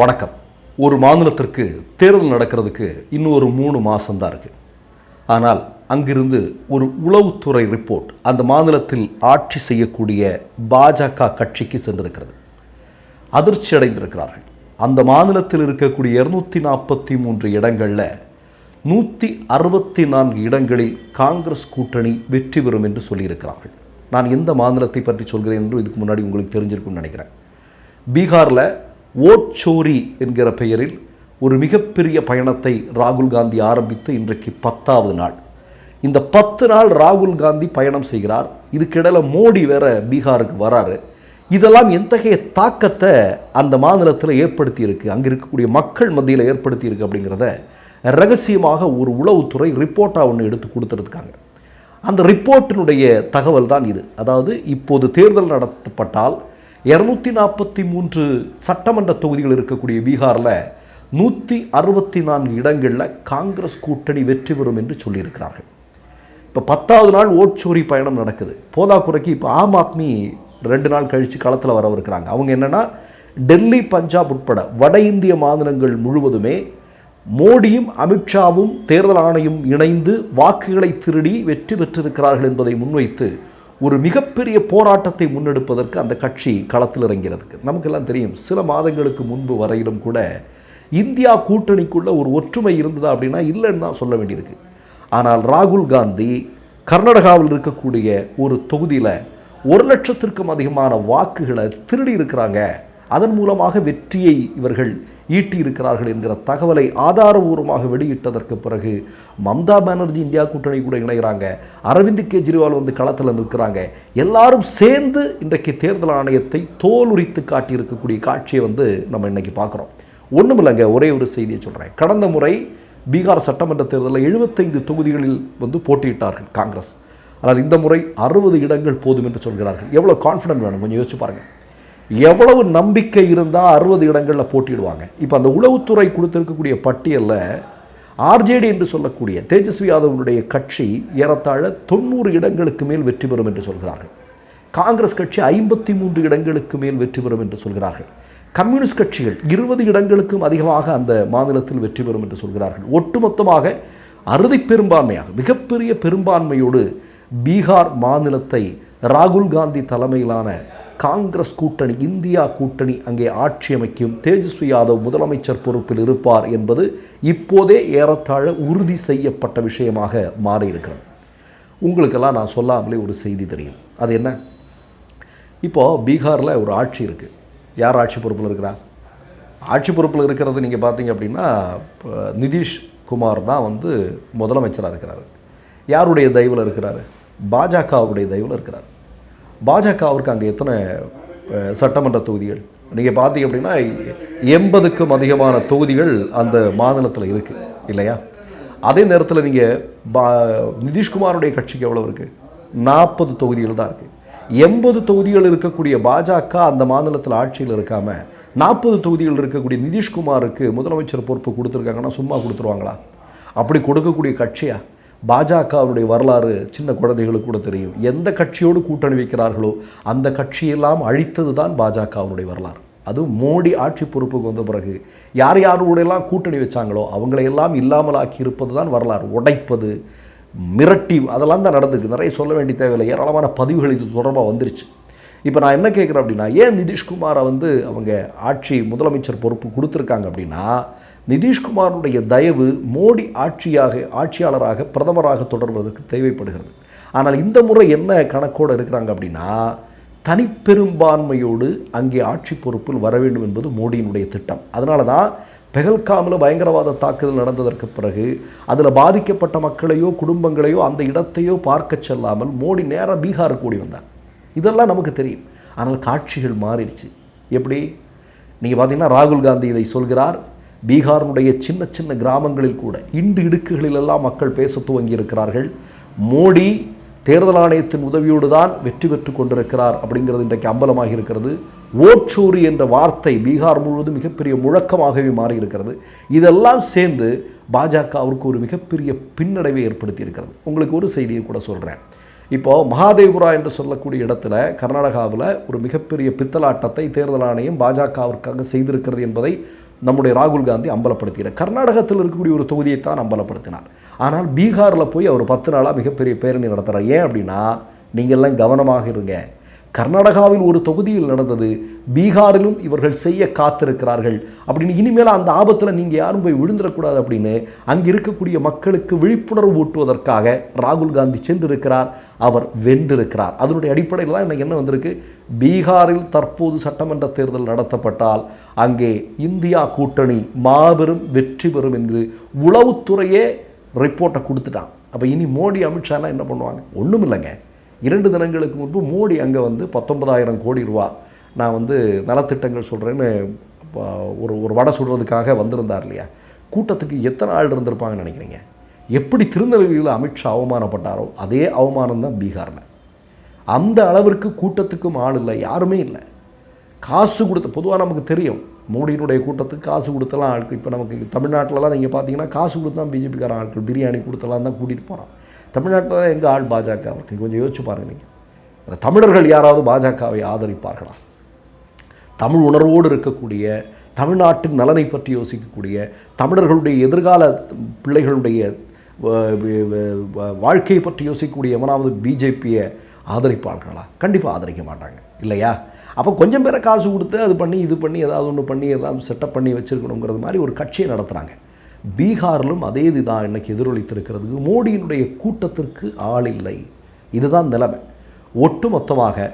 வணக்கம். ஒரு மாநிலத்திற்கு தேர்தல் நடக்கிறதுக்கு இன்னும் ஒரு மூணு மாதம்தான் இருக்குது ஆனால் அங்கிருந்து ஒரு உளவுத்துறை ரிப்போர்ட் அந்த மாநிலத்தில் ஆட்சி செய்யக்கூடிய பாஜக கட்சிக்கு சென்றிருக்கிறது. அதிர்ச்சி அடைந்திருக்கிறார்கள். அந்த மாநிலத்தில் இருக்கக்கூடிய இருநூத்தி நாற்பத்தி மூன்று இடங்களில் நூற்றி அறுபத்தி நான்கு இடங்களில் காங்கிரஸ் கூட்டணி வெற்றி பெறும் என்று சொல்லியிருக்கிறார்கள். நான் எந்த மாநிலத்தை பற்றி சொல்கிறேன் என்று இதுக்கு முன்னாடி உங்களுக்கு தெரிஞ்சிருக்கும்னு நினைக்கிறேன். பீகாரில் ஓட்சோரி என்கிற பெயரில் ஒரு மிகப்பெரிய பயணத்தை ராகுல் காந்தி ஆரம்பித்து இன்றைக்கு பத்தாவது நாள். இந்த பத்து நாள் ராகுல் காந்தி பயணம் செய்கிறார். இதுக்கிடையில் மோடி வேற பீகாருக்கு வராரு. இதெல்லாம் எத்தகைய தாக்கத்தை அந்த மாநிலத்தில் ஏற்படுத்தியிருக்கு அங்கே இருக்கக்கூடிய மக்கள் மத்தியில் ஏற்படுத்தியிருக்கு அப்படிங்கிறத ரகசியமாக ஒரு உளவுத்துறை ரிப்போர்ட்டாக ஒன்று எடுத்து கொடுத்துருக்காங்க. அந்த ரிப்போர்ட்டினுடைய தகவல் தான் இது. அதாவது இப்போது தேர்தல் நடத்தப்பட்டால் இரநூத்தி நாற்பத்தி மூன்று சட்டமன்ற தொகுதிகள் இருக்கக்கூடிய பீகாரில் நூற்றி அறுபத்தி நான்கு இடங்களில் காங்கிரஸ் கூட்டணி வெற்றி பெறும் என்று சொல்லியிருக்கிறார்கள். இப்போ பத்தாவது நாள் ஓட்சோரி பயணம் நடக்குது. போதாக்குறைக்கு இப்போ ஆம் ஆத்மி ரெண்டு நாள் கழித்து களத்தில் வரவிருக்கிறாங்க அவங்க என்னென்னா டெல்லி பஞ்சாப் உட்பட வட இந்திய மாநிலங்கள் முழுவதுமே மோடியும் அமித்ஷாவும் தேர்தல் ஆணையம் இணைந்து வாக்குகளை திருடி வெற்றி பெற்றிருக்கிறார்கள் என்பதை முன்வைத்து ஒரு மிகப்பெரிய போராட்டத்தை முன்னெடுப்பதற்கு அந்த கட்சி களத்தில் இறங்கிறதுக்கு. நமக்கெல்லாம் தெரியும் சில மாதங்களுக்கு முன்பு வரையிலும் கூட இந்தியா கூட்டணிக்குள்ள ஒரு ஒற்றுமை இருந்ததா அப்படின்னா இல்லைன்னு தான் சொல்ல வேண்டியிருக்கு. ஆனால் ராகுல் காந்தி கர்நாடகாவில் இருக்கக்கூடிய ஒரு தொகுதியில் ஒரு லட்சத்திற்கும் அதிகமான வாக்குகளை திருடி இருக்கிறாங்க. அதன் மூலமாக வெற்றியை இவர்கள் ஈட்டி இருக்கிறார்கள் என்கிற தகவலை ஆதாரபூர்வமாக வெளியிட்டதற்கு பிறகு மம்தா பானர்ஜி இந்தியா கூட்டணி கூட இணைகிறாங்க. அரவிந்த் கெஜ்ரிவால் வந்து களத்தில் நிற்கிறாங்க. எல்லாரும் சேர்ந்து இன்றைக்கு தேர்தல் ஆணையத்தை தோலுரித்து காட்டியிருக்கக்கூடிய காட்சியை வந்து நம்ம இன்னைக்கு பார்க்குறோம். ஒன்றும் இல்லைங்க ஒரே ஒரு செய்தியை சொல்கிறேன் கடந்த முறை பீகார் சட்டமன்ற தேர்தலில் எழுபத்தைந்து தொகுதிகளில் வந்து போட்டியிட்டார்கள் காங்கிரஸ். ஆனால் இந்த முறை அறுபது இடங்கள் போதும் என்று சொல்கிறார்கள். எவ்வளோ கான்ஃபிடன்ட் வேணும்? கொஞ்சம் யோசிச்சு பாருங்கள் எவ்வளவு நம்பிக்கை இருந்தால் அறுபது இடங்களில் போட்டியிடுவாங்க. இப்போ அந்த உளவுத்துறை கொடுத்துருக்கக்கூடிய பட்டியலில் ஆர்ஜேடி என்று சொல்லக்கூடிய தேஜஸ்வி யாதவனுடைய கட்சி ஏறத்தாழ தொண்ணூறு இடங்களுக்கு மேல் வெற்றி பெறும் என்று சொல்கிறார்கள். காங்கிரஸ் கட்சி ஐம்பத்தி மூன்று இடங்களுக்கு மேல் வெற்றி பெறும் என்று சொல்கிறார்கள். கம்யூனிஸ்ட் கட்சிகள் இருபது இடங்களுக்கும் அதிகமாக அந்த மாநிலத்தில் வெற்றி பெறும் என்று சொல்கிறார்கள். ஒட்டுமொத்தமாக அறுதி பெரும்பான்மையாக மிகப்பெரிய பெரும்பான்மையோடு பீகார் மாநிலத்தை ராகுல் காந்தி தலைமையிலான காங்கிரஸ் கூட்டணி இந்தியா கூட்டணி அங்கே ஆட்சி அமைக்கும். தேஜஸ்வி யாதவ் முதலமைச்சர் பொறுப்பில் இருப்பார் என்பது இப்போதே ஏறத்தாழ உறுதி செய்யப்பட்ட விஷயமாக மாறியிருக்கிறது. உங்களுக்கெல்லாம் நான் சொல்லாமலே ஒரு செய்தி தெரியும். அது என்ன? இப்போது பீகாரில் ஒரு ஆட்சி இருக்குது யார் ஆட்சி பொறுப்பில் இருக்கிறா? ஆட்சி பொறுப்பில் இருக்கிறது நீங்கள் பார்த்தீங்க அப்படின்னா இப்போ நிதிஷ் குமார் தான் வந்து முதலமைச்சராக இருக்கிறாரு. யாருடைய தயவில் இருக்கிறாரு? பாஜகவுடைய தயவில் இருக்கிறார். பாஜகவிற்கு அங்கே எத்தனை சட்டமன்ற தொகுதிகள்? நீங்கள் பார்த்தீங்க அப்படின்னா எண்பதுக்கும் அதிகமான தொகுதிகள் அந்த மாநிலத்தில் இருக்குது இல்லையா? அதே நேரத்தில் நீங்கள் பா நிதிஷ்குமாருடைய கட்சிக்கு எவ்வளோ இருக்குது நாற்பது தொகுதிகள் தான் இருக்குது எண்பது தொகுதிகள் இருக்கக்கூடிய பாஜக அந்த மாநிலத்தில் ஆட்சியில் இருக்காமல் நாற்பது தொகுதிகள் இருக்கக்கூடிய நிதிஷ்குமாருக்கு முதலமைச்சர் பொறுப்பு கொடுத்துருக்காங்கன்னா சும்மா கொடுத்துருவாங்களா? அப்படி கொடுக்கக்கூடிய கட்சியா? பாஜகவுடைய வரலாறு சின்ன குழந்தைகளுக்கு கூட தெரியும். எந்த கட்சியோடு கூட்டணி வைக்கிறார்களோ அந்த கட்சியெல்லாம் அழித்தது தான் பாஜகவுடைய வரலாறு. அதுவும் மோடி ஆட்சி பொறுப்புக்கு வந்த பிறகு யார் யாரோடையெல்லாம் கூட்டணி வச்சாங்களோ அவங்களையெல்லாம் இல்லாமலாக்கி இருப்பது தான் வரலாறு. உடைப்பது மிரட்டி அதெல்லாம் தான் நடந்துக்கு நிறைய சொல்ல வேண்டிய தேவையில்லை. ஏராளமான பதிவுகள் இது தொடர்பாக வந்துருச்சு. இப்போ நான் என்ன கேட்குறேன் அப்படின்னா ஏன் நிதிஷ்குமாரை வந்து அவங்க ஆட்சி முதலமைச்சர் பொறுப்பு கொடுத்துருக்காங்க அப்படின்னா நிதிஷ்குமாருடைய தயவு மோடி ஆட்சியாக ஆட்சியாளராக பிரதமராக தொடர்வதற்கு தேவைப்படுகிறது. ஆனால் இந்த முறை என்ன கணக்கோடு இருக்கிறாங்க அப்படின்னா தனிப்பெரும்பான்மையோடு அங்கே ஆட்சி பொறுப்பில் வர வேண்டும் என்பது மோடியினுடைய திட்டம். அதனால தான் பெகல்காமில் பயங்கரவாத தாக்குதல் நடந்ததற்கு பிறகு அதில் பாதிக்கப்பட்ட மக்களையோ குடும்பங்களையோ அந்த இடத்தையோ பார்க்க செல்லாமல் மோடி நேராக பீகார் கூடி வந்தார். இதெல்லாம் நமக்கு தெரியும். ஆனால் காட்சிகள் மாறிடுச்சு. எப்படி? நீங்கள் பார்த்தீங்கன்னா ராகுல் காந்தி இதை சொல்கிறார். பீகாரினுடைய சின்ன சின்ன கிராமங்களில் கூட இண்டு இடுக்குகளிலெல்லாம் மக்கள் பேச துவங்கி இருக்கிறார்கள் மோடி தேர்தல் ஆணையத்தின் உதவியோடு தான் வெற்றி பெற்று கொண்டிருக்கிறார் அப்படிங்கிறது இன்றைக்கு அம்பலமாக இருக்கிறது ஓட்சோரி என்ற வார்த்தை பீகார் முழுவதும் மிகப்பெரிய முழக்கமாகவே மாறியிருக்கிறது. இதெல்லாம் சேர்ந்து பாஜக அவருக்கு ஒரு மிகப்பெரிய பின்னடைவை ஏற்படுத்தி இருக்கிறது உங்களுக்கு ஒரு செய்தியை கூட சொல்கிறேன் இப்போது மகாதேவபுரா என்று சொல்லக்கூடிய இடத்துல கர்நாடகாவில் ஒரு மிகப்பெரிய பித்தலாட்டத்தை தேர்தல் ஆணையம் பாஜகவிற்காக செய்திருக்கிறது என்பதை நம்முடைய ராகுல் காந்தி அம்பலப்படுத்துகிறார் கர்நாடகத்தில் இருக்கக்கூடிய ஒரு தொகுதியை தான் அம்பலப்படுத்தினார். ஆனால் பீகாரில் போய் அவர் பத்து நாளாக மிகப்பெரிய பேரணி நடத்துகிறார் ஏன் அப்படின்னா நீங்கள்லாம் கவனமாக இருங்க. கர்நாடகாவில் ஒரு தொகுதியில் நடந்தது. பீகாரிலும் இவர்கள் செய்ய காத்திருக்கிறார்கள். அப்படின்னு இனிமேல் அந்த ஆபத்தில் நீங்கள் யாரும் போய் விழுந்துடக்கூடாது அப்படின்னு அங்கே இருக்கக்கூடிய மக்களுக்கு விழிப்புணர்வு ஊட்டுவதற்காக ராகுல் காந்தி சென்றிருக்கிறார் அவர் வென்றிருக்கிறார். அதனுடைய அடிப்படையில் தான் எனக்கு என்ன வந்திருக்கு? பீகாரில் தற்போது சட்டமன்ற தேர்தல் நடத்தப்பட்டால் அங்கே இந்தியா கூட்டணி மாபெரும் வெற்றி பெறும் என்று உளவுத்துறையே ரிப்போர்ட்டை கொடுத்துட்டான். அப்போ இனி மோடி அமித்ஷாலாம் என்ன பண்ணுவாங்க? ஒன்றும் இல்லைங்க இரண்டு தினங்களுக்கு முன்பு மோடி அங்கே வந்து பத்தொன்பதாயிரம் கோடி ரூபா நான் வந்து நலத்திட்டங்கள் சொல்கிறேன்னு ஒரு ஒரு வடை சுடுறதுக்காக வந்திருந்தார் இல்லையா? கூட்டத்துக்கு எத்தனை ஆள் இருந்திருப்பாங்கன்னு நினைக்கிறீங்க? எப்படி திருநெல்வேலியில் அமித்ஷா அவமானப்பட்டாரோ அதே அவமானம் தான் பீகாரில். அந்த அளவிற்கு கூட்டத்துக்கும் ஆள் இல்லை யாருமே இல்லை. காசு கொடுத்த பொதுவாக நமக்கு தெரியும் மோடியினுடைய கூட்டத்துக்கு காசு கொடுத்தலாம் ஆட்கள். இப்போ நமக்கு தமிழ்நாட்டிலலாம் நீங்கள் பார்த்தீங்கன்னா காசு கொடுத்து தான் பிஜேபிக்கார ஆட்கள் பிரியாணி கொடுத்தலாம் தான் கூட்டிகிட்டு போகிறான் தமிழ்நாட்டில் எங்கள் ஆள் பாஜக நீங்கள் கொஞ்சம் யோசிச்சு பாருங்கள் நீங்கள் தமிழர்கள் யாராவது பாஜகவை ஆதரிப்பார்களா? தமிழ் உணர்வோடு இருக்கக்கூடிய தமிழ்நாட்டின் நலனை பற்றி யோசிக்கக்கூடிய தமிழர்களுடைய எதிர்கால பிள்ளைகளுடைய வாழ்க்கையை பற்றி யோசிக்கக்கூடிய எவனாவது பிஜேபியை ஆதரிப்பார்களா? கண்டிப்பாக ஆதரிக்க மாட்டாங்க. இல்லையா? அப்போ கொஞ்சம் பேரை காசு கொடுத்து அது பண்ணி இது பண்ணி ஏதாவது ஒன்று பண்ணி எல்லாம் செட்டப் பண்ணி வச்சுருக்கணுங்கிறது மாதிரி ஒரு கட்சியை நடத்துகிறாங்க பீகாரிலும் அதே இதுதான் இன்றைக்கி எதிரொலித்திருக்கிறது. மோடியினுடைய கூட்டத்திற்கு ஆள் இல்லை. இதுதான் நிலைமை. ஒட்டுமொத்தமாக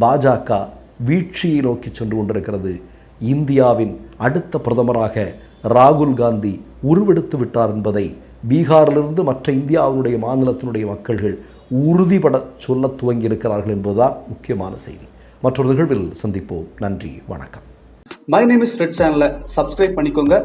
பாஜக வீழ்ச்சியை நோக்கி சென்று கொண்டிருக்கிறது. இந்தியாவின் அடுத்த பிரதமராக ராகுல் காந்தி உருவெடுத்து விட்டார் என்பதை பீகாரிலிருந்து மற்ற இந்தியாவினுடைய மாநிலத்தினுடைய மக்கள்கள் உறுதிபட சொல்ல துவங்கி இருக்கிறார்கள் என்பதுதான் முக்கியமான செய்தி. மற்றொரு நிகழ்வில் சந்திப்போம். நன்றி வணக்கம். மை நேம் இஸ் ரெட் சேனலை சப்ஸ்கிரைப் பண்ணிக்கோங்க.